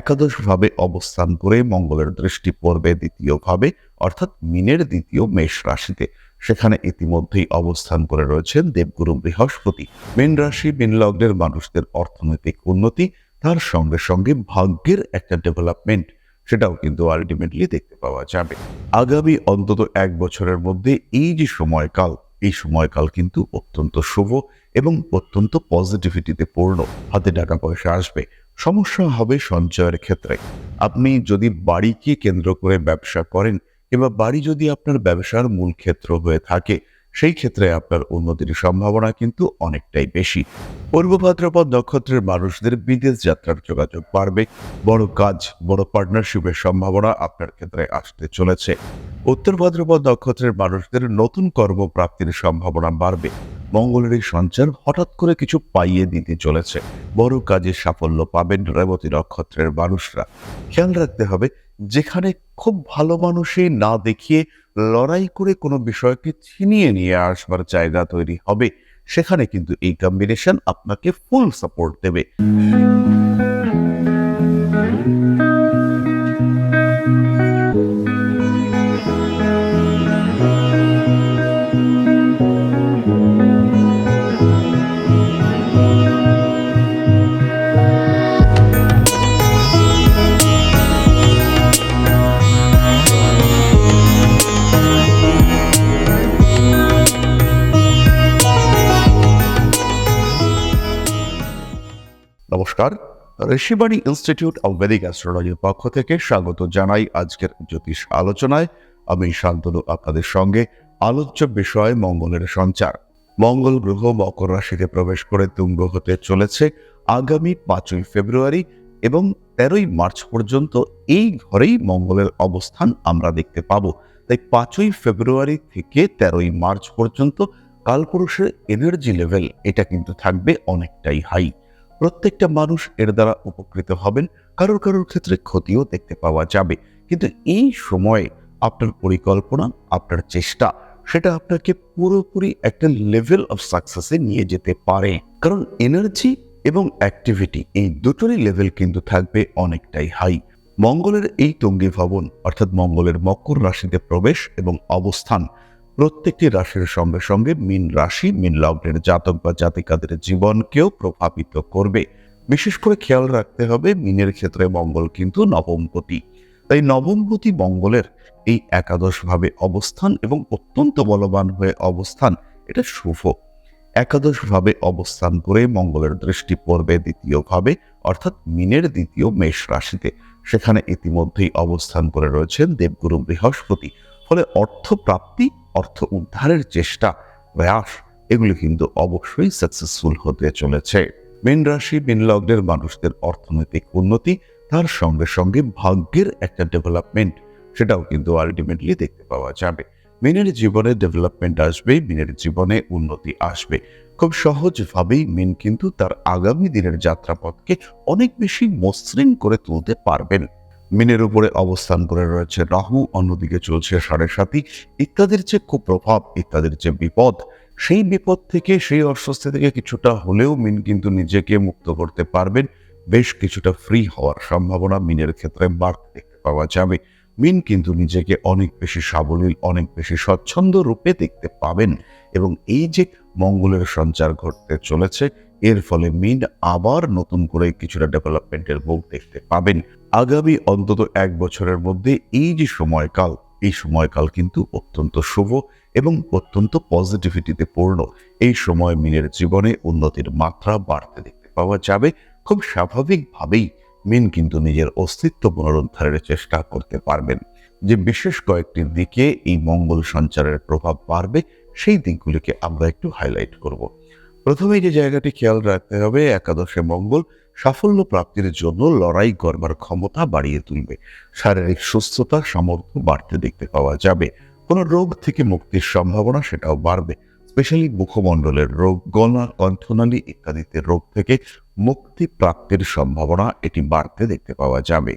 একাদশ ভাবে অবস্থান করে মঙ্গলের দৃষ্টি পড়বে দ্বিতীয় ভাবে, অর্থাৎ মিনের দ্বিতীয় মেষ রাশিতে। সেখানে ইতিমধ্যেই অবস্থান করে রয়েছেন দেবগুরু বৃহস্পতি। মীন রাশি, মীন লগ্নের মানুষদের অর্থনৈতিক উন্নতি, তার সঙ্গে সঙ্গে ভাগ্যের একটা ডেভেলপমেন্ট সেটাও কিন্তু আলটিমেটলি দেখতে পাওয়া যাবে। আগামী অন্তত এক বছরের মধ্যে এই যে সময়কাল, এই সময়কাল কিন্তু অত্যন্ত শুভ এবং অত্যন্ত পজিটিভিটিতে পূর্ণ। হাতে টাকা পয়সা আসবে সমস্যা হবে সঞ্চয়ের ক্ষেত্রে। আপনি যদি বাড়িকে কেন্দ্র করে ব্যবসা করেন কিংবা বাড়ি যদি আপনার ব্যবসার মূল ক্ষেত্র হয়ে থাকে, সেই ক্ষেত্রে আপনার উন্নতির সম্ভাবনা কিন্তু অনেকটাই বেশি। পূর্ব ভাদ্রপদ নক্ষত্রের মানুষদের বিদেশ যাত্রার যোগাযোগ বাড়বে। বড় কাজ, বড় পার্টনারশিপের সম্ভাবনা আপনার ক্ষেত্রে আসতে চলেছে। উত্তর ভাদ্রপদ নক্ষত্রের মানুষদের নতুন কর্মপ্রাপ্তির সম্ভাবনা বাড়বে। মঙ্গলের এই সঞ্চার হঠাৎ করে কিছু পাইয়ে দিতে চলেছে। বড় কাজে সাফল্য পাবেন রেবতী নক্ষত্রের মানুষরা। খেয়াল রাখতে হবে, যেখানে খুব ভালো মানুষই না দেখিয়ে লড়াই করে কোনো বিষয়কে ছিনিয়ে নিয়ে আসবার জায়গা তৈরি হবে, সেখানে কিন্তু এই কম্বিনেশন আপনাকে ফুল সাপোর্ট দেবে। ঋষিবাণী ইনস্টিটিউট অব ভেদিক অ্যাস্ট্রোলজির পক্ষ থেকে স্বাগত জানাই আজকের জ্যোতিষ আলোচনায়। আমি শান্তনু, আপনাদের সঙ্গে আলোচ্য বিষয় মঙ্গলের সঞ্চার। মঙ্গল গ্রহ মকর রাশিতে প্রবেশ করে তুঙ্গ হতে চলেছে আগামী পাঁচই ফেব্রুয়ারি এবং তেরোই মার্চ পর্যন্ত এই ঘরেই মঙ্গলের অবস্থান আমরা দেখতে পাবো। তাই পাঁচই ফেব্রুয়ারি থেকে তেরোই মার্চ পর্যন্ত কালপুরুষের এনার্জি লেভেল এটা কিন্তু থাকবে অনেকটাই হাই প্রত্যেকটা মানুষ এর দ্বারা উপকৃত হবেন, কারোর কারোর ক্ষেত্রে ক্ষতিও দেখতে পাওয়া যাবে। কিন্তু এই সময়ে আপনার পরিকল্পনা, আপনার চেষ্টা, সেটা আপনাকে পুরোপুরি একটা লেভেল অফ সাকসেসে নিয়ে যেতে পারে। কারণ এনার্জি এবং অ্যাক্টিভিটি এই দুটোরই লেভেল কিন্তু থাকবে অনেকটাই হাই মঙ্গলের এই তঙ্গী ভবন, অর্থাৎ মঙ্গলের মকর রাশিতে প্রবেশ এবং অবস্থান প্রত্যেকটি রাশির সঙ্গে সঙ্গে মিন রাশি, মিন লগ্নের জাতক বা জাতিকাদের জীবনকেও প্রভাবিত করবে। বিশেষ করে খেয়াল রাখতে হবে, মিনের ক্ষেত্রে মঙ্গল কিন্তু নবমপতি তাই নবমপতি মঙ্গলের এই একাদশ ভাবে অবস্থান এবং অত্যন্ত বলবান হয়ে অবস্থান, এটা শুভ। একাদশ ভাবে অবস্থান করে মঙ্গলের দৃষ্টি পড়বে দ্বিতীয় ভাবে অর্থাৎ মিনের দ্বিতীয় মেষ রাশিতে। সেখানে ইতিমধ্যেই অবস্থান করে রয়েছেন দেবগুরু বৃহস্পতি। ফলে অর্থ প্রাপ্তি অর্থ উদ্ধারের চেষ্টা। প্রয়াস এগুলি কিন্তু অবশ্যই সাকসেসফুল হতে চলেছে। মীন রাশি, মীন লগ্নের মানুষদের অর্থনৈতিক উন্নতি, তার সঙ্গে সঙ্গে ভাগ্যের একটা ডেভেলপমেন্ট সেটাও কিন্তু আলটিমেটলি দেখতে পাওয়া যাবে। মিনের জীবনে ডেভেলপমেন্ট আসবে, মিনের জীবনে উন্নতি আসবে। খুব সহজভাবেই মিন কিন্তু তার আগামী দিনের যাত্রাপথকে অনেক বেশি মসৃণ করে তুলতে পারবেন। মিনের উপরে অবস্থান করে রয়েছে রাহু, অন্যদিকে চলছে সাড়ে সাতি ইত্যাদির যে কুপ্রভাব, ইত্যাদির যে বিপদ, সেই বিপদ থেকে, সেই অস্বস্তি থেকে কিছুটা হলেও মিন কিন্তু নিজেকে মুক্ত করতে পারবেন। বেশ কিছুটা ফ্রি হওয়ার সম্ভাবনা মিনের ক্ষেত্রে বাড়তে দেখতে পাওয়া যাবে। মিন কিন্তু নিজেকে অনেক বেশি সাবলীল, অনেক বেশি স্বচ্ছন্দ রূপে দেখতে পাবেন এবং এই যে মঙ্গলের সঞ্চার ঘটতে চলেছে, এর ফলে মিন আবার নতুন করে কিছুটা ডেভেলপমেন্টের মুখ দেখতে পাবেন। আগামী অন্তত এক বছরের মধ্যে এই যে সময়কাল, এই সময়কাল কিন্তু অত্যন্ত শুভ এবং অত্যন্ত পজিটিভিটিতে পূর্ণ। এই সময় মিনের জীবনে উন্নতির মাত্রা বাড়তে দেখতে পাওয়া যাবে। খুব স্বাভাবিকভাবেই মিন কিন্তু নিজের অস্তিত্ব পুনরুদ্ধারের চেষ্টা করতে পারবেন। যে বিশেষ কয়েকটি দিকে এই মঙ্গল সঞ্চারের প্রভাব বাড়বে, সেই দিকগুলিকে আমরা একটু হাইলাইট করব। প্রথমে যে জায়গাটি খেয়াল রাখতে হবে, একাদশে মঙ্গল। সাফল্য প্রাপ্তির জন্য লড়াই করবার ক্ষমতা বাড়িয়ে তুলবে। শারীরিক সুস্থতা, সামর্থ্য বাড়তে দেখতে পাওয়া যাবে। কোনো রোগ থেকে মুক্তির সম্ভাবনা সেটাও বাড়বে। স্পেশালি মুখমণ্ডলের রোগ, গলা, কণ্ঠনালী ইত্যাদিতে রোগ থেকে মুক্তি প্রাপ্তির সম্ভাবনা এটি বাড়তে দেখতে পাওয়া যাবে।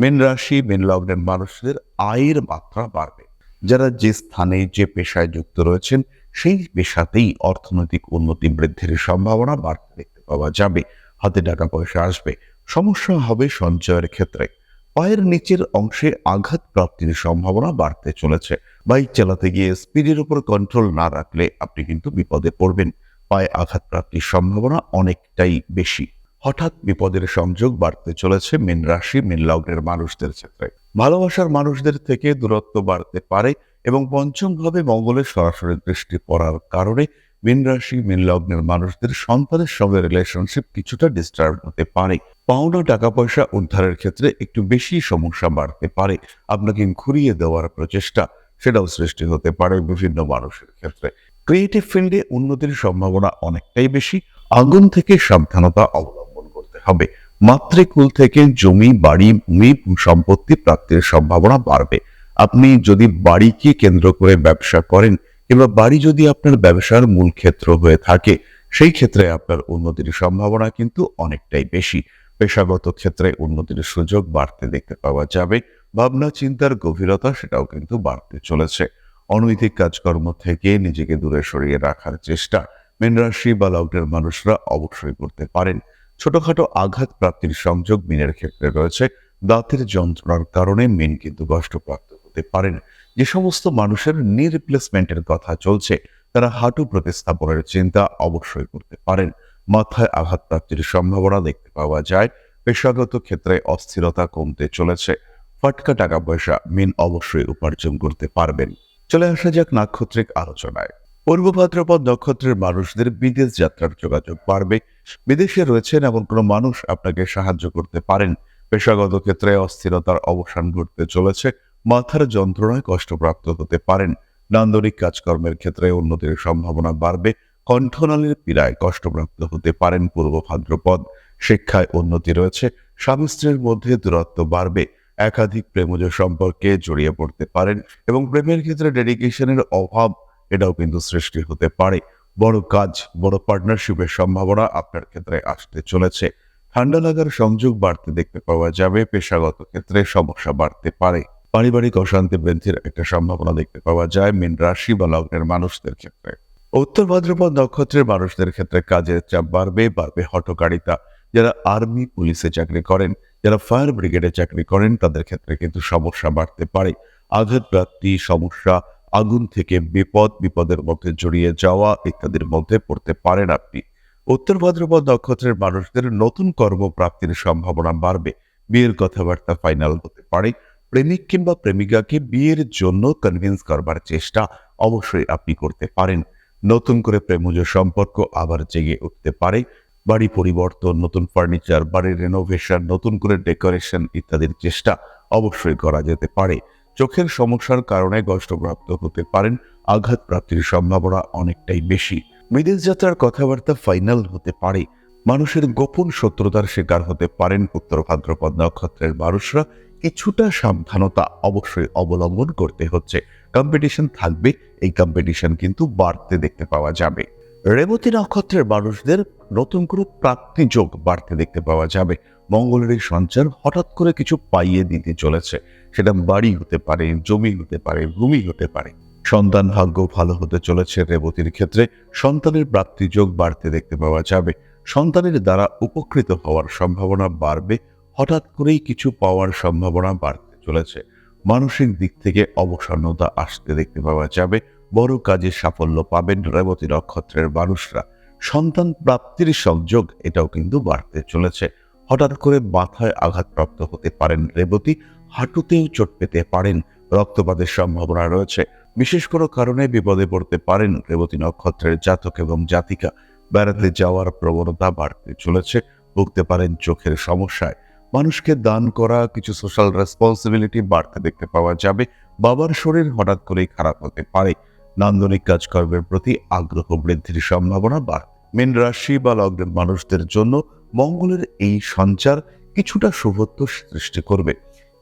মেন রাশি, মেন লগ্নের মানুষদের আয়ের মাত্রা বাড়বে। যারা যে স্থানে, যে পেশায় যুক্ত রয়েছেন, সেই পেশাতেই অর্থনৈতিক উন্নতি বৃদ্ধির সম্ভাবনা বাড়তে দেখতে পাওয়া যাবে। হাতে টাকা পয়সা আসবে। সমস্যা হবে সঞ্চয়ের ক্ষেত্রে। পায়ের নিচের অংশে আঘাত প্রাপ্তির সম্ভাবনা বাড়তে চলেছে। বাইক চালাতে গিয়ে স্পিডের উপর কন্ট্রোল না রাখলে আপনি কিন্তু বিপদে পড়বেন। পায়ে আঘাত প্রাপ্তির সম্ভাবনা অনেকটাই বেশি। হঠাৎ বিপদের সংযোগ বাড়তে চলেছে মীন রাশি, মীন লগ্নের মানুষদের ক্ষেত্রে। ভালোবাসার মানুষদের থেকে দূরত্ব বাড়তে পারে এবং পঞ্চম ভাবে মঙ্গলের সরাসরি দৃষ্টি পড়ার কারণে মীন রাশি, মীন লগ্নের মানুষদের সন্তানের সঙ্গে রিলেশনশিপ কিছুটা ডিস্টার্ব হতে পারে। পাওনা টাকা পয়সা উদ্ধারের ক্ষেত্রে একটু বেশি সমস্যা বাড়তে পারে। আপনাকে ঘুরিয়ে দেওয়ার প্রচেষ্টা সেটাও সৃষ্টি হতে পারে বিভিন্ন মানুষের ক্ষেত্রে। ক্রিয়েটিভ ফিল্ডে উন্নতির সম্ভাবনা অনেকটাই বেশি। আগুন থেকে সাবধানতা অবলম্বন করতে হবে। মাতৃকুল থেকে জমি, বাড়ি, ভূমি, সম্পত্তি প্রাপ্তির সম্ভাবনা বাড়বে। আপনি যদি বাড়িকে কেন্দ্র করে ব্যবসা করেন কিংবা বাড়ি যদি আপনার ব্যবসার মূল ক্ষেত্র হয়ে থাকে, সেই ক্ষেত্রে আপনার উন্নতির সম্ভাবনা কিন্তু অনেকটাই বেশি। পেশাগত ক্ষেত্রে উন্নতির সুযোগ বাড়তে দেখতে পাওয়া যাবে। ভাবনা চিন্তার গভীরতা সেটাও কিন্তু বাড়তে চলেছে। অনৈতিক কাজকর্ম থেকে নিজেকে দূরে সরিয়ে রাখার চেষ্টা মীন রাশি বা লগ্নের মানুষরা অবশ্যই করতে পারেন। ছোটখাটো আঘাত প্রাপ্তির সংযোগ মিনের ক্ষেত্রে রয়েছে। দাঁতের যন্ত্রণার কারণে মিন কিন্তু কষ্টপ্রাপ্ত। হতে পারেন। যে সমস্ত মানুষের নি রিপ্লেসমেন্টের কথা চলছে, তারা হাঁটু প্রতিস্থাপনের চিন্তা অবশ্যই করতে পারেন। মাথায় আঘাত প্রাপ্তির সম্ভাবনা দেখতে পাওয়া যায়। পেশাগত ক্ষেত্রে অস্থিরতা কমতে চলেছে। ফাটকা টাকা পয়সা মিন অবশ্যই উপার্জন করতে পারবেন। চলে আসা যাক নাক্ষত্রিক আলোচনায়। পূর্ব ভাদ্রপদ নক্ষত্রের মানুষদের বিদেশ যাত্রার যোগাযোগ বাড়বে। বিদেশে রয়েছেন এমন কোনো মানুষ আপনাকে সাহায্য করতে পারেন? পেশাগত ক্ষেত্রে অস্থিরতার অবসান ঘটতে চলেছে। মাথার যন্ত্রণায় কষ্টপ্রাপ্ত হতে পারেন। নান্দনিক কাজকর্মের ক্ষেত্রে উন্নতির সম্ভাবনা বাড়বে। কণ্ঠনালীর পীড়ায় কষ্টপ্রাপ্ত হতে পারেন পূর্ব ভাদ্রপদ। শিক্ষায় উন্নতি রয়েছে। স্বামী স্ত্রীর মধ্যে দূরত্ব বাড়বে। একাধিক প্রেমজ সম্পর্কে জড়িয়ে পড়তে পারেন এবং প্রেমের ক্ষেত্রে ডেডিকেশনের অভাব এটাও কিন্তু সৃষ্টি হতে পারে। বড় কাজ, বড় পার্টনারশিপের সম্ভাবনা আপনার ক্ষেত্রে আসতে চলেছে। ঠান্ডা লাগার সংযোগ বাড়তে দেখতে পাওয়া যাবে। পেশাগত ক্ষেত্রে সমস্যা বাড়তে পারে। পারিবারিক অশান্তি বৃদ্ধির একটা সম্ভাবনা দেখতে পাওয়া যায় মীন রাশি বা লগ্নের মানুষদের ক্ষেত্রে। উত্তর ভাদ্রপদ নক্ষত্রের মানুষদের ক্ষেত্রে কাজের চাপ বাড়বে বাড়বে হটকারিতা যারা আর্মি, পুলিশে চাকরি করেন, যারা ফায়ার ব্রিগেডে চাকরি করেন, তাদের ক্ষেত্রে কিন্তু সমস্যা বাড়তে পারে। আঘাত প্রাপ্তি সমস্যা, আগুন থেকে বিপদ, বিপদের মধ্যে জড়িয়ে যাওয়া ইত্যাদির মধ্যে পড়তে পারেন আপনি। উত্তর ভাদ্রপদ নক্ষত্রের মানুষদের নতুন কর্মপ্রাপ্তির সম্ভাবনা বাড়বে। বিয়ের কথাবার্তা ফাইনাল হতে পারে। প্রেমিক কিংবা প্রেমিকাকে বিয়ের জন্য কনভিন্স করবার চেষ্টা অবশ্যই আপনি করতে পারেন। নতুন করে প্রেমজ সম্পর্ক আবার জেগে উঠতে পারে। বাড়ি পরিবর্তন, নতুন ফার্নিচার বাড়ির রেনোভেশন নতুন করে ডেকোরেশন ইত্যাদির চেষ্টা অবশ্যই করা যেতে পারে। চোখের সমস্যার কারণে কষ্টপ্রাপ্ত হতে পারেন আঘাত প্রাপ্তির সম্ভাবনা অনেকটাই বেশি। বিদেশ যাত্রার কথাবার্তা ফাইনাল হতে পারে। মানুষের গোপন শত্রুতার শিকার হতে পারেন উত্তর ভাদ্রপদ নক্ষত্রের মানুষরা। কিছুটা সাবধানতা অবশ্যই অবলম্বন করতে হচ্ছে। কম্পিটিশন থাকবে, এই কম্পিটিশন কিন্তু বাড়তে দেখতে পাওয়া যাবে। রেবতী নক্ষত্রের মানুষদের নতুন করে প্রাপ্তি যোগ বাড়তে দেখতে পাওয়া যাবে। মঙ্গলের এই সঞ্চার হঠাৎ করে কিছু পাইয়ে দিতে চলেছে। সেটা বাড়ি হতে পারে, জমি হতে পারে, ভূমি হতে পারে। সন্তান ভাগ্য ভালো হতে চলেছে রেবতীর ক্ষেত্রে। সন্তানের প্রাপ্তি যোগ বাড়তে দেখতে পাওয়া যাবে। সন্তানের দ্বারা উপকৃত হওয়ার সম্ভাবনা বাড়বে। হঠাৎ করেই কিছু পাওয়ার সম্ভাবনা বাড়তে চলেছে। মানসিক দিক থেকে অবসন্নতা আসতে দেখতে পাওয়া যাবে। বড় কাজে সাফল্য পাবেন রেবতী নক্ষত্রের মানুষরা। সন্তান প্রাপ্তির সংযোগ এটাও কিন্তু বাড়তে চলেছে। হঠাৎ করে মাথায় আঘাতপ্রাপ্ত হতে পারেন রেবতী, হাঁটুতেও চোট পেতে পারেন, রক্তপাতের সম্ভাবনা রয়েছে। বিশেষ কোনো কারণে বিপদে পড়তে পারেন রেবতী নক্ষত্রের জাতক এবং জাতিকা। বেড়াতে যাওয়ার প্রবণতা বাড়তে চলেছে। ভুগতে পারেন চোখের সমস্যায়। মানুষকে দান করা, কিছু সোশ্যাল রেসপন্সিবিলিটি বাড়তে দেখতে পাওয়া যাবে। বাবার শরীর হঠাৎ করেই খারাপ হতে পারে। নান্দনিক কাজকর্মের প্রতি আগ্রহ বৃদ্ধির সম্ভাবনা বাড়ে মীন রাশি বা লগ্নের মানুষদের জন্য মঙ্গলের এই সঞ্চার কিছুটা শুভত্ব সৃষ্টি করবে।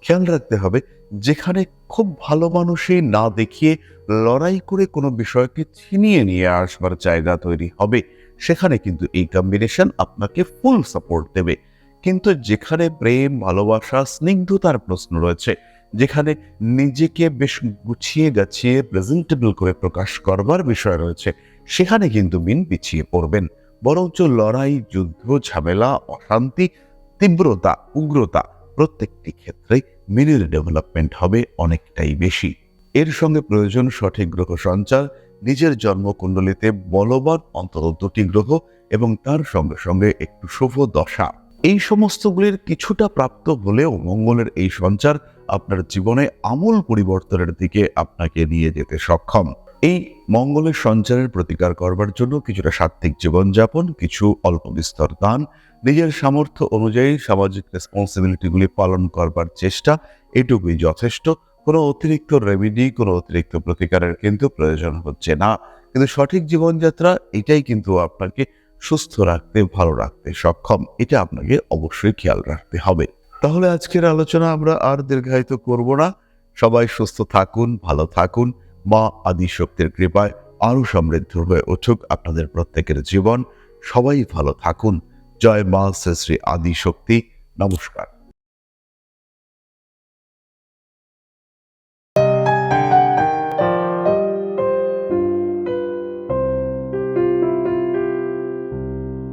খেয়াল রাখতে হবে, যেখানে খুব ভালো মানুষই না দেখিয়ে লড়াই করে কোনো বিষয়কে ছিনিয়ে নিয়ে আসবার জায়গা তৈরি হবে, সেখানে কিন্তু এই কম্বিনেশন আপনাকে ফুল সাপোর্ট দেবে। কিন্তু যেখানে প্রেম, ভালোবাসা, স্নিগ্ধতার প্রশ্ন রয়েছে, যেখানে নিজেকে বেশ গুছিয়ে গাছিয়ে প্রেজেন্টেবল করে প্রকাশ করবার বিষয় রয়েছে, সেখানে কিন্তু মিন পিছিয়ে পড়বেন। বরঞ্চ লড়াই, যুদ্ধ, ঝামেলা, অশান্তি, তীব্রতা, উগ্রতা প্রত্যেকটি ক্ষেত্রে মিনের ডেভেলপমেন্ট হবে অনেকটাই বেশি। এর সঙ্গে প্রয়োজন সঠিক গ্রহ সঞ্চার, নিজের জন্মকুণ্ডলিতে বলবান অন্তত দুটি গ্রহ এবং তার সঙ্গে সঙ্গে একটু শুভ দশা। এই সমস্তগুলির কিছুটা প্রাপ্ত হলেও মঙ্গলের এই সঞ্চার আপনার জীবনে আমূল পরিবর্তনের দিকে আপনাকে নিয়ে যেতে সক্ষম। এই মঙ্গলের সঞ্চারের প্রতিকার করবার জন্য কিছুটা সাত্ত্বিক জীবনযাপন, কিছু অল্প বিস্তর দান, নিজের সামর্থ্য অনুযায়ী সামাজিক রেসপন্সিবিলিটিগুলি পালন করবার চেষ্টা, এটুকুই যথেষ্ট। কোনো অতিরিক্ত রেমিডি কোনো অতিরিক্ত প্রতিকারের কিন্তু প্রয়োজন হচ্ছে না। কিন্তু সঠিক জীবনযাত্রা, এটাই কিন্তু আপনাকে সুস্থ রাখতে, ভালো রাখতে সক্ষম, এটা আপনাকে অবশ্যই খেয়াল রাখতে হবে। তাহলে আজকের আলোচনা আমরা আর দীর্ঘায়িত করব না। সবাই সুস্থ থাকুন, ভালো থাকুন। মা আদিশক্তির কৃপায় আরও সমৃদ্ধ হয়ে উঠুক আপনাদের প্রত্যেকের জীবন। সবাই ভালো থাকুন। জয় মা শ্রী শ্রী আদি শক্তি নমস্কার।